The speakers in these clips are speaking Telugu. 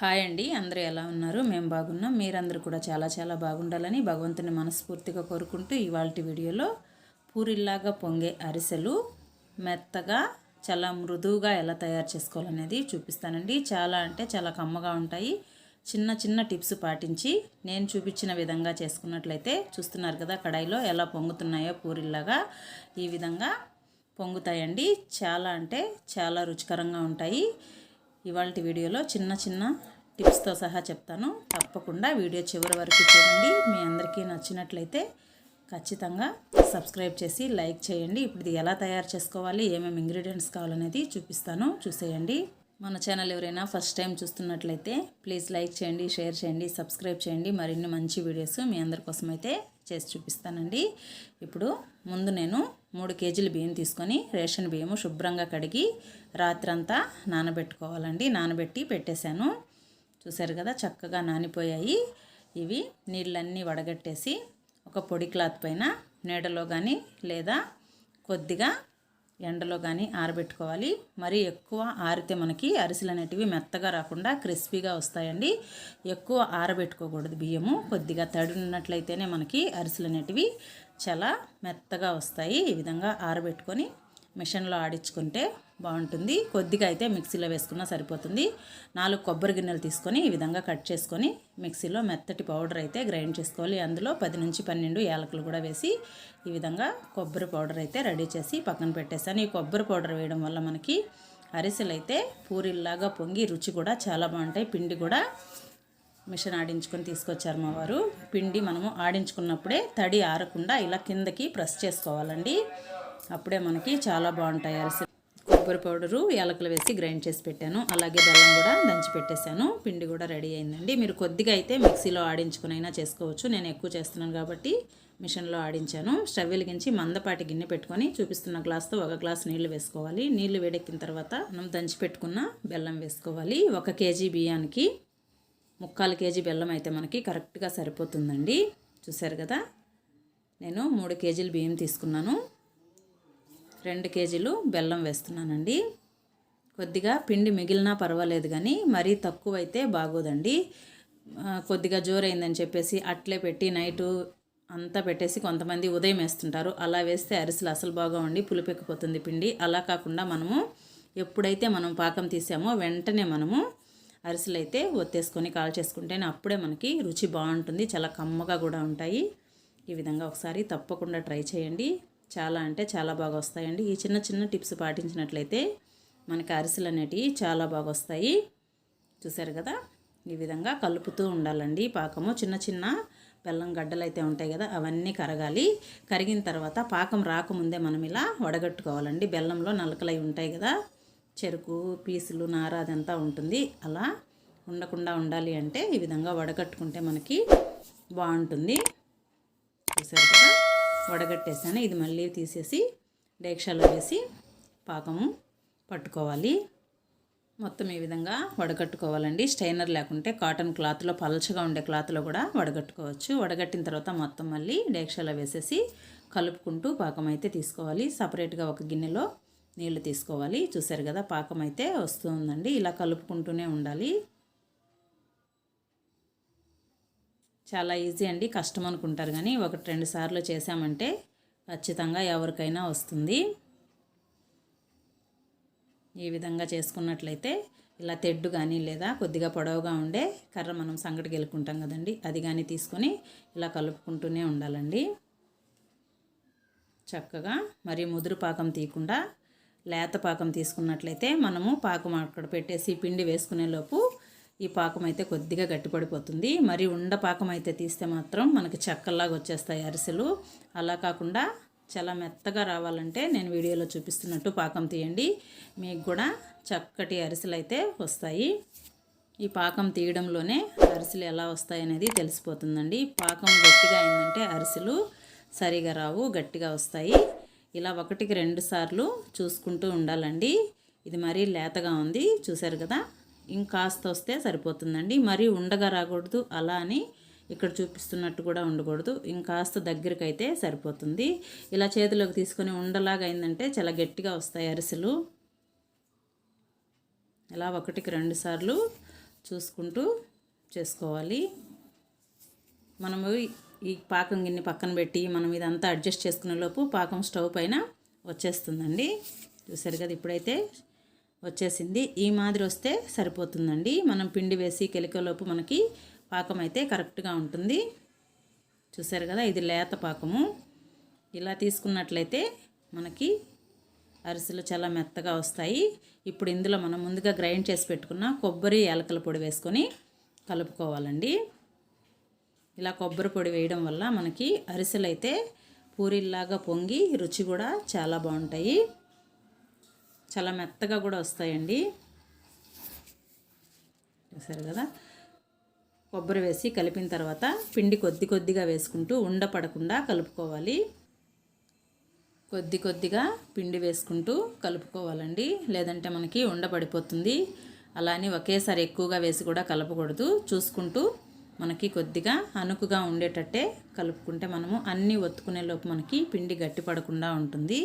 హాయ్ అండి అందరూ ఎలా ఉన్నారు? మేము బాగున్నాం. మీరందరూ కూడా చాలా చాలా బాగుండాలని భగవంతుని మనస్ఫూర్తిగా కోరుకుంటూ ఇవాళ వీడియోలో పూరిల్లాగా పొంగే అరిసెలు మెత్తగా చాలా మృదువుగా ఎలా తయారు చేసుకోవాలనేది చూపిస్తానండి. చాలా అంటే చాలా కమ్మగా ఉంటాయి. చిన్న చిన్న టిప్స్ పాటించి నేను చూపించిన విధంగా చేసుకున్నట్లయితే చూస్తున్నారు కదా కడాయిలో ఎలా పొంగుతున్నాయో పూరిల్లాగా ఈ విధంగా పొంగుతాయండి. చాలా అంటే చాలా రుచికరంగా ఉంటాయి. ఇవాళ వీడియోలో చిన్న చిన్న టిప్స్తో సహా చెప్తాను. తప్పకుండా వీడియో చివరి వరకు చూడండి. మీ అందరికీ నచ్చినట్లయితే ఖచ్చితంగా సబ్స్క్రైబ్ చేసి లైక్ చేయండి. ఇప్పుడు ఇది ఎలా తయారు చేసుకోవాలి ఏమేమి ఇంగ్రీడియంట్స్ కావాలనేది చూపిస్తాను. చూసేయండి. మన ఛానల్ ఎవరైనా ఫస్ట్ టైం చూస్తున్నట్లయితే ప్లీజ్ లైక్ చేయండి షేర్ చేయండి సబ్స్క్రైబ్ చేయండి. మరిన్ని మంచి వీడియోస్ మీ అందరి కోసం అయితే చేసి చూపిస్తానండి. ఇప్పుడు ముందు నేను మూడు కేజీల బియ్యం తీసుకొని రేషన్ బియ్యము శుభ్రంగా కడిగి రాత్రంతా నానబెట్టుకోవాలండి. నానబెట్టి పెట్టేశాను. చూశారు కదా చక్కగా నానిపోయాయి. ఇవి నీళ్ళన్నీ వడగట్టేసి ఒక పొడి క్లాత్ పైన నీడలో కానీ లేదా కొద్దిగా ఎండలో కానీ ఆరబెట్టుకోవాలి. మరీ ఎక్కువ ఆరితే మనకి అరిసెలు అనేటివి మెత్తగా రాకుండా క్రిస్పీగా వస్తాయండి. ఎక్కువ ఆరబెట్టుకోకూడదు బియ్యము. కొద్దిగా తడి ఉన్నట్లయితేనే మనకి అరిసెలు అనేటివి చాలా మెత్తగా వస్తాయి. ఈ విధంగా ఆరబెట్టుకొని మిషన్లో ఆడించుకుంటే బాగుంటుంది. కొద్దిగా అయితే మిక్సీలో వేసుకున్నా సరిపోతుంది. నాలుగు కొబ్బరి గిన్నెలు తీసుకొని ఈ విధంగా కట్ చేసుకొని మిక్సీలో మెత్తటి పౌడర్ అయితే గ్రైండ్ చేసుకోవాలి. అందులో పది నుంచి పన్నెండు యాలకులు కూడా వేసి ఈ విధంగా కొబ్బరి పౌడర్ అయితే రెడీ చేసి పక్కన పెట్టేసాను ఈ కొబ్బరి పౌడర్ వేయడం వల్ల మనకి అరిసెలు అయితే పూరిల్లాగా పొంగి రుచి కూడా చాలా బాగుంటాయి. పిండి కూడా మిషన్ ఆడించుకొని తీసుకొచ్చారు మా వారు. పిండి మనము ఆడించుకున్నప్పుడే తడి ఆరకుండా ఇలా కిందకి ప్రెస్ చేసుకోవాలండి. అప్పుడే మనకి చాలా బాగుంటాయి అలసి కొబ్బరి పౌడరు యాలకులు వేసి గ్రైండ్ చేసి పెట్టాను. అలాగే బెల్లం కూడా దంచి పెట్టేశాను. పిండి కూడా రెడీ అయిందండి. మీరు కొద్దిగా అయితే మిక్సీలో ఆడించుకునైనా చేసుకోవచ్చు. నేను ఎక్కువ చేస్తున్నాను కాబట్టి మిషన్లో ఆడించాను. స్టవ్ వెలిగించి మందపాటి గిన్నె పెట్టుకొని చూపిస్తున్న గ్లాస్తో ఒక గ్లాస్ నీళ్ళు వేసుకోవాలి. నీళ్ళు వేడెక్కిన తర్వాత మనం దంచి పెట్టుకున్న బెల్లం వేసుకోవాలి. ఒక కేజీ బియ్యానికి ముక్కాలు కేజీ బెల్లం అయితే మనకి కరెక్ట్గా సరిపోతుందండి. చూసారు కదా? నేను మూడు కేజీలు బియ్యం తీసుకున్నాను. రెండు కేజీలు బెల్లం వేస్తున్నానండి. కొద్దిగా పిండి మిగిలినా పర్వాలేదు కానీ మరీ తక్కువ అయితే బాగోదండి కొద్దిగా జోరైందని చెప్పేసి అట్లే పెట్టి నైటు అంతా పెట్టేసి కొంతమంది ఉదయం వేస్తుంటారు. అలా వేస్తే అరిసెలు అసలు బాగా ఉండి పులిపెక్కిపోతుంది పిండి. అలా కాకుండా మనము ఎప్పుడైతే మనం పాకం తీసామో వెంటనే మనము అరిసెలు అయితే ఒత్తేసుకొని కాల్ చేసుకుంటేనే అప్పుడే మనకి రుచి బాగుంటుంది చాలా కమ్మగా కూడా ఉంటాయి. ఈ విధంగా ఒకసారి తప్పకుండా ట్రై చేయండి. చాలా అంటే చాలా బాగా వస్తాయండి. ఈ చిన్న చిన్న టిప్స్ పాటించినట్లయితే మనకి అరిసెలు అనేటివి చాలా బాగా వస్తాయి. చూసారు కదా? ఈ విధంగా కలుపుతూ ఉండాలండి పాకము. చిన్న చిన్న బెల్లం గడ్డలు అయితే ఉంటాయి కదా అవన్నీ కరగాలి. కరిగిన తర్వాత పాకం రాకముందే మనం ఇలా వడగట్టుకోవాలండి. బెల్లంలో నలకలై ఉంటాయి కదా? చెరుకు పీసులు నార అదంతా ఉంటుంది. అలా ఉండకుండా ఉండాలి అంటే ఈ విధంగా వడగట్టుకుంటే మనకి బాగుంటుంది. చూసారు కదా? వడగట్టేసాను. ఇది మళ్ళీ తీసేసి డేక్షాలో వేసి పాకము పట్టుకోవాలి. మొత్తం ఈ విధంగా వడగట్టుకోవాలండి. స్టైనర్ లేకుంటే కాటన్ క్లాత్లో పలచగా ఉండే క్లాత్లో కూడా వడగట్టుకోవచ్చు. వడగట్టిన తర్వాత మొత్తం మళ్ళీ డేక్షాలో వేసేసి కలుపుకుంటూ పాకం అయితే తీసుకోవాలి. సపరేట్గా ఒక గిన్నెలో నీళ్ళు తీసుకోవాలి. చూసారు కదా పాకం అయితే వస్తుందండి. ఇలా కలుపుకుంటూనే ఉండాలి. చాలా ఈజీ అండి. కష్టం అనుకుంటారు కానీ ఒకటి రెండు సార్లు చేసామంటే ఖచ్చితంగా ఎవరికైనా వస్తుంది. ఈ విధంగా చేసుకున్నట్లయితే ఇలా తెడ్డు కానీ లేదా కొద్దిగా పొడవుగా ఉండే కర్ర మనం సంగటికి గెలుకుంటాం కదండి. అది కానీ తీసుకొని ఇలా కలుపుకుంటూనే ఉండాలండి. చక్కగా మరి ముదురు పాకం తీయకుండా లేత పాకం తీసుకున్నట్లయితే మనము పాకం అక్కడ పెట్టేసి పిండి వేసుకునే లోపు ఈ పాకం అయితే కొద్దిగా గట్టిపడిపోతుంది. మరి ఉండ పాకం అయితే తీస్తే మాత్రం మనకి చెక్కల్లాగా వచ్చేస్తాయి అరిసెలు. అలా కాకుండా చాలా మెత్తగా రావాలంటే నేను వీడియోలో చూపిస్తున్నట్టు పాకం తీయండి. మీకు కూడా చక్కటి అరిసెలు అయితే వస్తాయి. ఈ పాకం తీయడంలోనే అరిసెలు ఎలా వస్తాయనేది తెలిసిపోతుందండి. పాకం గట్టిగా అయిందంటే అరిసెలు సరిగా రావు గట్టిగా వస్తాయి. ఇలా ఒకటికి రెండు సార్లు చూసుకుంటూ ఉండాలండి. ఇది మరీ లేతగా ఉంది చూసారు కదా? ఇంకాస్త వస్తే సరిపోతుందండి. మరీ ఉండగా రాకూడదు అలా అని ఇక్కడ చూపిస్తున్నట్టు కూడా ఉండకూడదు. ఇంకాస్త దగ్గరికి అయితే సరిపోతుంది. ఇలా చేతిలోకి తీసుకొని ఉండలాగా అయిందంటే చాలా గట్టిగా వస్తాయి అరిసెలు. ఇలా ఒకటికి రెండు సార్లు చూసుకుంటూ చేసుకోవాలి. మనము ఈ పాకం గిన్నె పక్కన పెట్టి మనం ఇదంతా అడ్జస్ట్ చేసుకునే లోపు పాకం స్టవ్ పైన వచ్చేస్తుందండి. చూసారు కదా ఇప్పుడైతే వచ్చేసింది. ఈ మాదిరి వస్తే సరిపోతుందండి. మనం పిండి వేసి కెలికేలోపు మనకి పాకం అయితే కరెక్ట్గా ఉంటుంది. చూసారు కదా ఇది లేత పాకము. ఇలా తీసుకున్నట్లయితే మనకి అరిసెలు చాలా మెత్తగా వస్తాయి. ఇప్పుడు ఇందులో మనం ముందుగా గ్రైండ్ చేసి పెట్టుకున్న కొబ్బరి ఏలకల పొడి వేసుకొని కలుపుకోవాలండి. ఇలా కొబ్బరి పొడి వేయడం వల్ల మనకి అరిసెలు అయితే పూరిల్లాగా పొంగి రుచి కూడా చాలా బాగుంటాయి. చాలా మెత్తగా కూడా వస్తాయండి. చూసారు కదా? కొబ్బరి వేసి కలిపిన తర్వాత పిండి కొద్ది కొద్దిగా వేసుకుంటూ ఉండపడకుండా కలుపుకోవాలి. కొద్ది కొద్దిగా పిండి వేసుకుంటూ కలుపుకోవాలండి. లేదంటే మనకి ఉండపడిపోతుంది అలా అని ఒకేసారి ఎక్కువగా వేసి కూడా కలపకూడదు. చూసుకుంటూ మనకి కొద్దిగా అనుకుగా ఉండేటట్టే కలుపుకుంటే మనము అన్నీ ఒత్తుకునే లోపు మనకి పిండి గట్టి పడకుండా ఉంటుంది.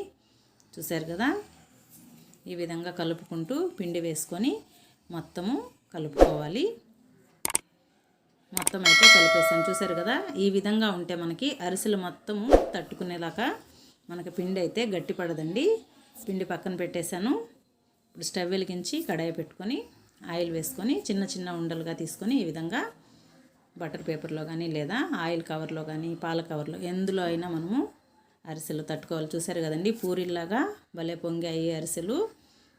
చూసారు కదా? ఈ విధంగా కలుపుకుంటూ పిండి వేసుకొని మొత్తము కలుపుకోవాలి. మొత్తం అయితే కలిపేసాను చూసారు కదా? ఈ విధంగా ఉంటే మనకి అరిసెలు మొత్తము తట్టుకునేలాగా మనకి పిండి అయితే గట్టి పడదండి. పిండి పక్కన పెట్టేశాను. ఇప్పుడు స్టవ్ వెలిగించి కడాయి పెట్టుకొని ఆయిల్ వేసుకొని చిన్న చిన్న ఉండలుగా తీసుకొని ఈ విధంగా బటర్ పేపర్లో కానీ లేదా ఆయిల్ కవర్లో కానీ పాల కవర్లో ఎందులో అయినా మనము అరిసెలు తట్టుకోవాలి. చూసారు కదండి? పూరిల్లాగా భలే పొంగాయి అరిసెలు.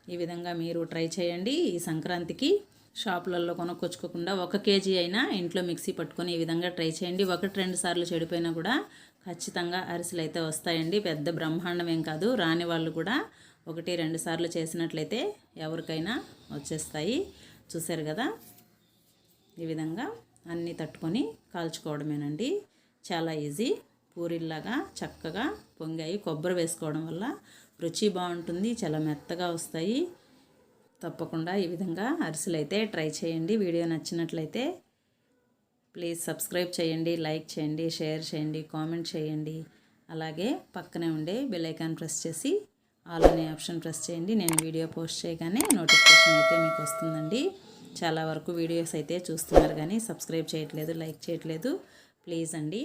ఈ విధంగా మీరు ట్రై చేయండి. ఈ సంక్రాంతికి షాపులలో కొనుక్కొచ్చుకోకుండా ఒక కేజీ అయినా ఇంట్లో మిక్సీ పట్టుకొని ఈ విధంగా ట్రై చేయండి. ఒకటి రెండు సార్లు చెడిపోయినా కూడా ఖచ్చితంగా అరిసెలు అయితే వస్తాయండి. పెద్ద బ్రహ్మాండం ఏం కాదు. రాని వాళ్ళు కూడా ఒకటి రెండు సార్లు చేసినట్లయితే ఎవరికైనా వచ్చేస్తాయి. చూసారు కదా? ఈ విధంగా అన్నీ తట్టుకొని కాల్చుకోవడమేనండి. చాలా ఈజీ. పూరిల్లాగా చక్కగా పొంగాయి. కొబ్బరి వేసుకోవడం వల్ల రుచి బాగుంటుంది. చాలా మెత్తగా వస్తాయి. తప్పకుండా ఈ విధంగా అరిసెలు అయితే ట్రై చేయండి. వీడియో నచ్చినట్లయితే ప్లీజ్ సబ్స్క్రైబ్ చేయండి లైక్ చేయండి షేర్ చేయండి కామెంట్ చేయండి. అలాగే పక్కనే ఉండే బెల్ ప్రెస్ చేసి ఆల్ అనే ఆప్షన్ ప్రెస్ చేయండి. నేను వీడియో పోస్ట్ చేయగానే నోటిఫికేషన్ అయితే మీకు వస్తుందండి. చాలా వరకు వీడియోస్ అయితే చూస్తున్నారు కానీ సబ్స్క్రైబ్ చేయట్లేదు లైక్ చేయట్లేదు. ప్లీజ్ అండి.